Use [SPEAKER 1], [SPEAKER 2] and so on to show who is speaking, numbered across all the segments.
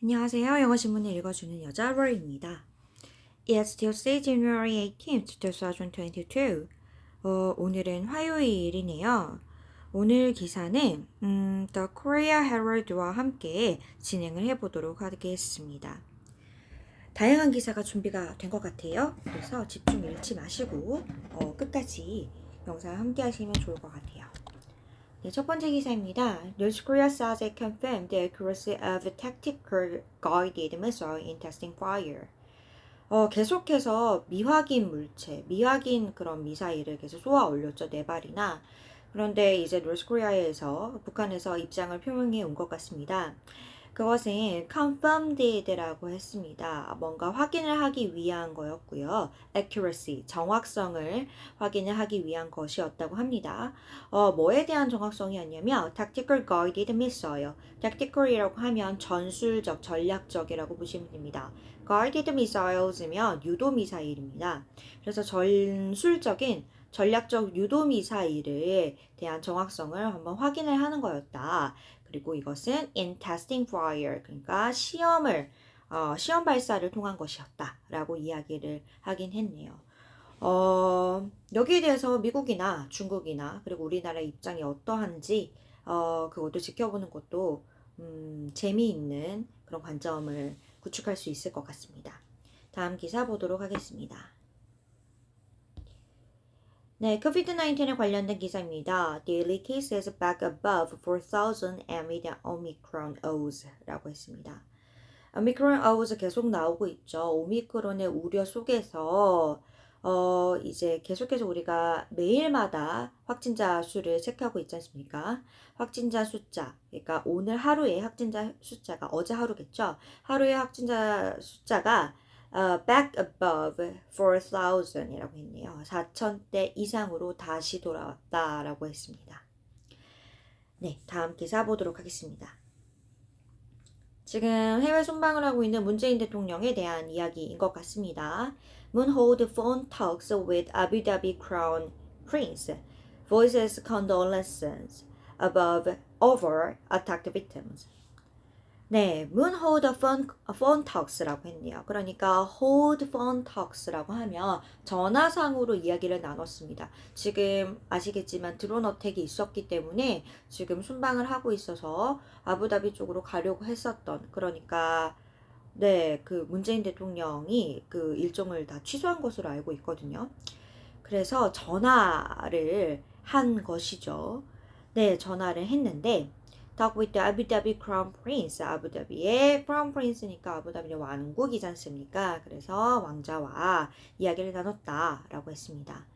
[SPEAKER 1] 안녕하세요. 영어 신문을 읽어주는 여자 로이입니다. It's Tuesday, January 18th, 2022. 어, 오늘은 화요일이네요. 오늘 기사는 음, The Korea Herald와 함께 진행을 해보도록 하겠습니다. 다양한 기사가 준비가 된 것 같아요. 그래서 집중 잃지 마시고 어, 끝까지 영상 함께 하시면 좋을 것 같아요. 네, 첫 번째 기사입니다. North Korea says it confirmed the accuracy of tactical guided missile in testing fire. 어, 계속해서 미확인 물체, 미확인 그런 미사일을 계속 쏘아 올렸죠. 네 발이나. 그런데 이제 노스코리아에서 북한에서 입장을 표명해 온 것 같습니다. 그것은 confirmed라고 했습니다. 뭔가 확인을 하기 위한 거였고요. accuracy, 정확성을 확인을 하기 위한 것이었다고 합니다. 어, 뭐에 대한 정확성이었냐면 tactical guided missile. tactical이라고 하면 전술적, 전략적이라고 보시면 됩니다. guided missiles면 유도 미사일입니다. 그래서 전술적인 전략적 유도 미사일에 대한 정확성을 한번 확인을 하는 거였다. 그리고 이것은 in testing fire 그러니까 시험을 어, 시험 발사를 통한 것이었다라고 이야기를 하긴 했네요. 어, 여기에 대해서 미국이나 중국이나 그리고 우리나라 입장이 어떠한지 어, 그것도 지켜보는 것도 음, 재미있는 그런 관점을 구축할 수 있을 것 같습니다. 다음 기사 보도록 하겠습니다. 네, COVID-19에 관련된 기사입니다. Daily cases back above 4,000 amid Omicron O's 라고 했습니다. 오미크론 O's 계속 나오고 있죠. 오미크론의 우려 속에서 어, 이제 계속해서 우리가 매일마다 확진자 수를 체크하고 있지 않습니까? 확진자 숫자, 그러니까 오늘 하루의 확진자 숫자가 어제 하루겠죠? 하루의 확진자 숫자가 어, back above 4,000이라고 했네요. 4,000대 이상으로 다시 돌아왔다라고 했습니다. 네, 다음 기사 보도록 하겠습니다. 지금 해외 순방을 하고 있는 문재인 대통령에 대한 이야기인 것 같습니다. Moon hold phone talks with Abu Dhabi Crown Prince, voices condolences above over attack victims. 네, moon hold phone, phone talks라고 했네요. 그러니까 hold phone talks라고 하면 전화상으로 이야기를 나눴습니다. 지금 아시겠지만 드론 어택이 있었기 때문에 지금 순방을 하고 있어서 아부다비 쪽으로 가려고 했었던 그러니까 네, 그 문재인 대통령이 그 일정을 다 취소한 것으로 알고 있거든요. 그래서 전화를 한 것이죠. 네, 전화를 했는데 talk with the Abu Dhabi Crown Prince. 아부다비의 Crown Prince니까 아부다비의 왕국이지 않습니까? 그래서 왕자와 이야기를 나눴다라고 했습니다.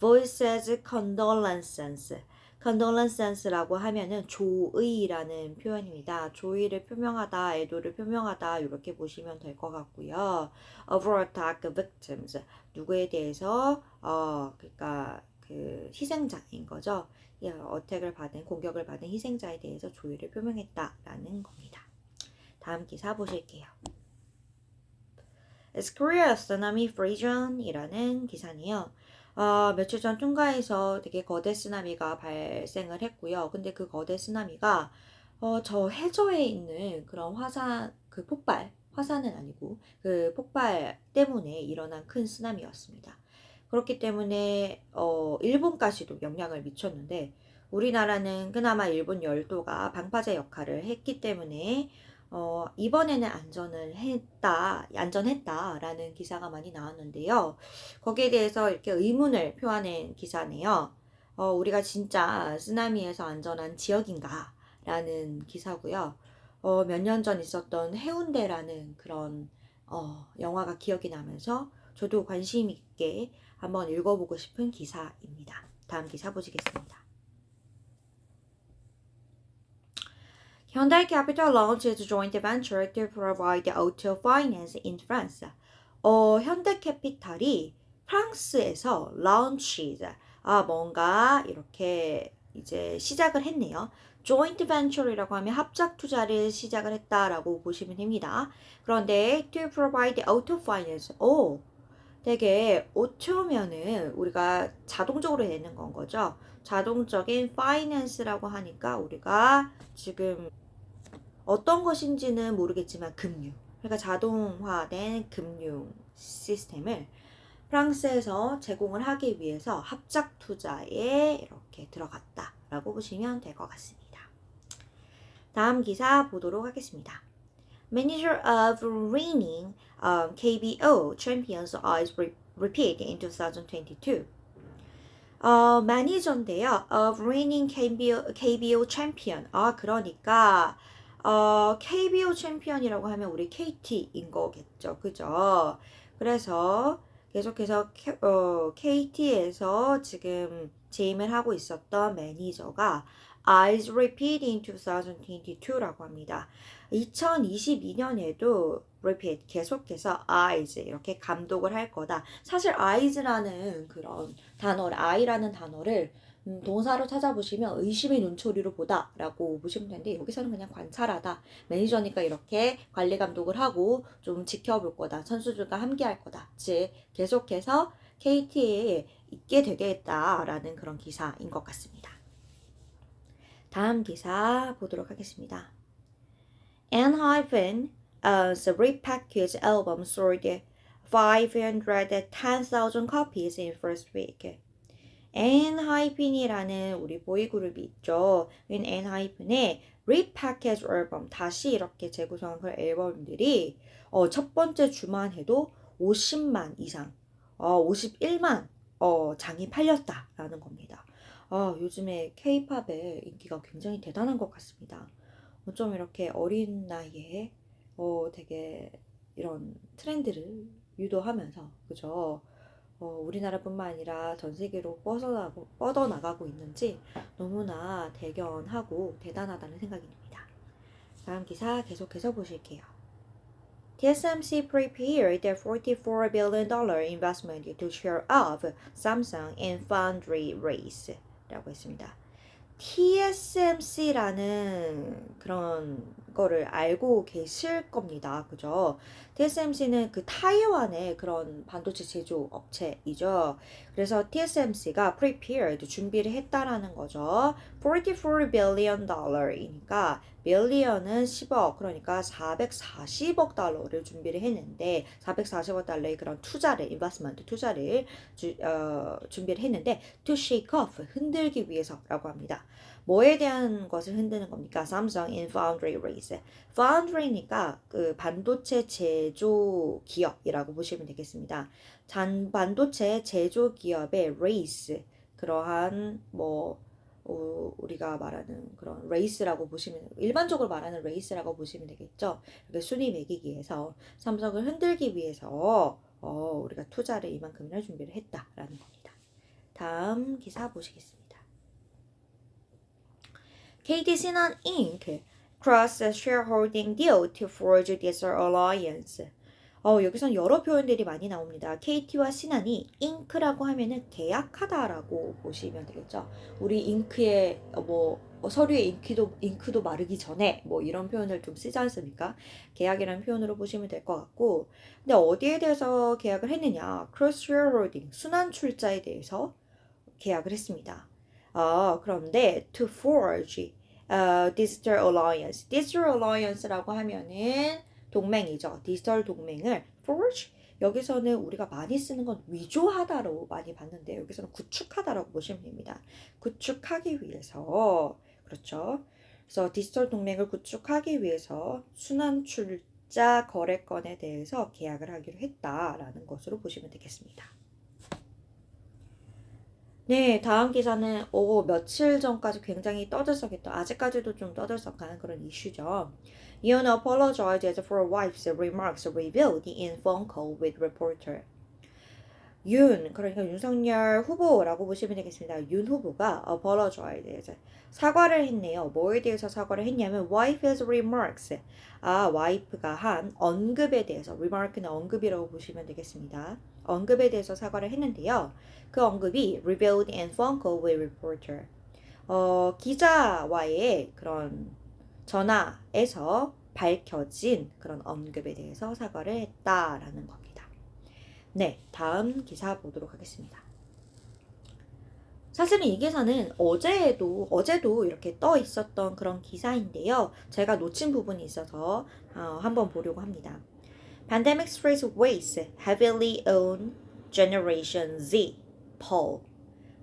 [SPEAKER 1] Voices condolences. condolences라고 하면은 조의라는 표현입니다. 조의를 표명하다, 애도를 표명하다 이렇게 보시면 될 것 같고요. Over attack victims 누구에 대해서 어 그러니까 그 희생자인 거죠. 예, 어택을 받은 공격을 받은 희생자에 대해서 조의를 표명했다라는 겁니다. 다음 기사 보실게요. Is Korea tsunami free zone이라는 기사네요. 어, 며칠 전 퉁가에서 되게 거대 쓰나미가 발생을 했고요. 근데 그 거대 쓰나미가 어, 저 해저에 있는 그런 화산 그 폭발 화산은 아니고 그 폭발 때문에 일어난 큰 쓰나미였습니다. 그렇기 때문에 어, 일본까지도 영향을 미쳤는데 우리나라는 그나마 일본 열도가 방파제 역할을 했기 때문에 어, 이번에는 안전을 했다, 안전했다라는 기사가 많이 나왔는데요. 거기에 대해서 이렇게 의문을 표하는 기사네요. 어, 우리가 진짜 쓰나미에서 안전한 지역인가? 라는 기사고요. 어, 몇 년 전 있었던 해운대라는 그런 어, 영화가 기억이 나면서 저도 관심 있게 한번 읽어보고 싶은 기사입니다. 다음 기사 보시겠습니다. Hyundai Capital launched joint venture to provide auto finance in France. 어, 현대캐피탈이 프랑스에서 launches, 아, 뭔가 이렇게 이제 시작을 했네요. joint venture이라고 하면 합작 투자를 시작을 했다라고 보시면 됩니다. 그런데 to provide auto finance, 오, 되게 오토면은 우리가 자동적으로 되는 건 거죠. 자동적인 파이낸스라고 하니까 우리가 지금 어떤 것인지는 모르겠지만 금융. 그러니까 자동화된 금융 시스템을 프랑스에서 제공을 하기 위해서 합작 투자에 이렇게 들어갔다라고 보시면 될 것 같습니다. 다음 기사 보도록 하겠습니다. Manager of reigning um, KBO champions is re- repeat in 2022. 어, 매니저인데요. of reigning KBO, KBO champion. 아, 그러니까 어, KBO 챔피언이라고 하면 우리 KT인 거겠죠. 그죠? 그래서 계속해서 K, 어, KT에서 지금 재임을 하고 있었던 매니저가 is repeat in 2022라고 합니다. 2022년에도 repeat 계속해서 eyes 이렇게 감독을 할 거다. 사실 eyes라는 그런 단어, eye라는 단어를 음, 동사로 찾아보시면 의심의 눈초리로 보다라고 보시면 되는데 여기서는 그냥 관찰하다. 매니저니까 이렇게 관리 감독을 하고 좀 지켜볼 거다. 선수들과 함께 할 거다. 즉 계속해서 KT에 있게 되겠다라는 그런 기사인 것 같습니다. 다음 기사 보도록 하겠습니다. N-Hypen, uh, the repackaged album sold 510,000 copies in first week. 엔하이픈이라는 우리 보이그룹이 있죠. 엔하이픈의 리패키지 앨범 다시 이렇게 재구성한 그 앨범들이 어, 첫 번째 주만 해도 50만 이상, 어, 51만 어, 장이 팔렸다라는 겁니다. 어, 요즘에 케이팝의 인기가 굉장히 대단한 것 같습니다. 어, 좀 이렇게 어린 나이에 어, 되게 이런 트렌드를 유도하면서 그죠? 어, 우리나라뿐만 아니라 전 세계로 뻗어나가고, 뻗어나가고 있는지 너무나 대견하고 대단하다는 생각이 듭니다. 다음 기사 계속해서 보실게요. TSMC prepared a $44 billion investment to share of Samsung in foundry race 라고 했습니다. TSMC라는 그런 거를 알고 계실 겁니다. 그죠? TSMC는 그 타이완의 그런 반도체 제조 업체이죠. 그래서 TSMC가 prepared 준비를 했다라는 거죠. 44 billion 달러이니까 빌리언은 10억 그러니까 440억 달러를 준비를 했는데 440억 달러의 그런 투자를 인베스먼트 투자를 주, 어, 준비를 했는데 to shake off 흔들기 위해서라고 합니다. 뭐에 대한 것을 흔드는 겁니까? Samsung in foundry race. foundry니까 그 반도체 제조 기업이라고 보시면 되겠습니다. 잔 반도체 제조 기업의 race 그러한 뭐 어, 우리가 말하는 그런 레이스라고 보시면 일반적으로 말하는 레이스라고 보시면 되겠죠. 이렇게 순위 매기기 위해서 삼성을 흔들기 위해서 어, 우리가 투자를 이만큼이나 준비를 했다라는 겁니다. 다음 기사 보시겠습니다. KT 신한 cross shareholding deal to forge this alliance. 어, 여기선 여러 표현들이 많이 나옵니다. KT와 신한이 잉크라고 하면은 계약하다라고 보시면 되겠죠. 우리 잉크의 어, 뭐 어, 서류의 잉크도 잉크도 마르기 전에 뭐 이런 표현을 좀 쓰지 않습니까? 계약이라는 표현으로 보시면 될 것 같고, 근데 어디에 대해서 계약을 했느냐? cross shareholding 순환 출자에 대해서 계약을 했습니다. 어, 그런데 to forge 어, digital alliance, digital alliance라고 하면은 동맹이죠. 디지털 동맹을 forge 여기서는 우리가 많이 쓰는 건 위조하다로 많이 봤는데 여기서는 구축하다라고 보시면 됩니다. 구축하기 위해서 그렇죠. 그래서 디지털 동맹을 구축하기 위해서 순환 출자 거래건에 대해서 계약을 하기로 했다라는 것으로 보시면 되겠습니다. 네, 다음 기사는 오, 며칠 전까지 굉장히 떠들썩했던 아직까지도 좀 떠들썩한 그런 이슈죠. Yoon apologized for wife's remarks revealed in phone call with reporter. 윤, 그러니까 윤석열 후보라고 보시면 되겠습니다. 윤 후보가 apologize, 사과를 했네요. 뭐에 대해서 사과를 했냐면 wife's remarks, 아, 와이프가 한 언급에 대해서, remark는 언급이라고 보시면 되겠습니다. 언급에 대해서 사과를 했는데요. 그 언급이 revealed phone call with reporter. 어, 기자와의 그런 전화에서 밝혀진 그런 언급에 대해서 사과를 했다라는 겁니다. 네, 다음 기사 보도록 하겠습니다. 사실은 이 기사는 어제도 어제도 이렇게 떠 있었던 그런 기사인데요. 제가 놓친 부분이 있어서 어, 한번 보려고 합니다. Pandemic stress weighs heavily on Generation Z. Paul.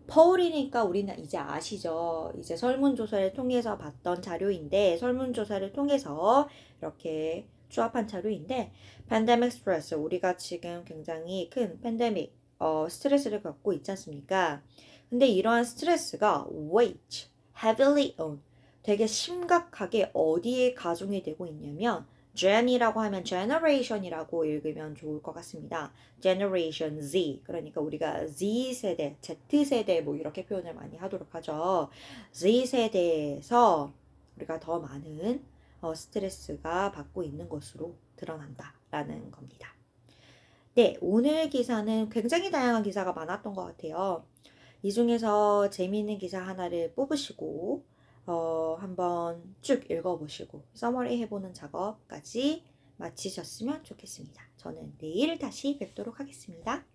[SPEAKER 1] 펄이니까 우리는 이제 아시죠? 이제 설문조사를 통해서 봤던 자료인데 설문조사를 통해서 이렇게 조합한 자료인데 팬데믹 스트레스 우리가 지금 굉장히 큰 팬데믹 어, 스트레스를 갖고 있지 않습니까? 근데 이러한 스트레스가 weight heavily on 되게 심각하게 어디에 가중이 되고 있냐면 gen이라고 하면 generation이라고 읽으면 좋을 것 같습니다. generation Z 그러니까 우리가 Z 세대, Z 세대 뭐 이렇게 표현을 많이 하도록 하죠. Z 세대에서 우리가 더 많은 어, 스트레스가 받고 있는 것으로 드러난다라는 겁니다. 네, 오늘 기사는 굉장히 다양한 기사가 많았던 것 같아요. 이 중에서 재미있는 기사 하나를 뽑으시고 어, 한번 쭉 읽어보시고 서머리 해보는 작업까지 마치셨으면 좋겠습니다. 저는 내일 다시 뵙도록 하겠습니다.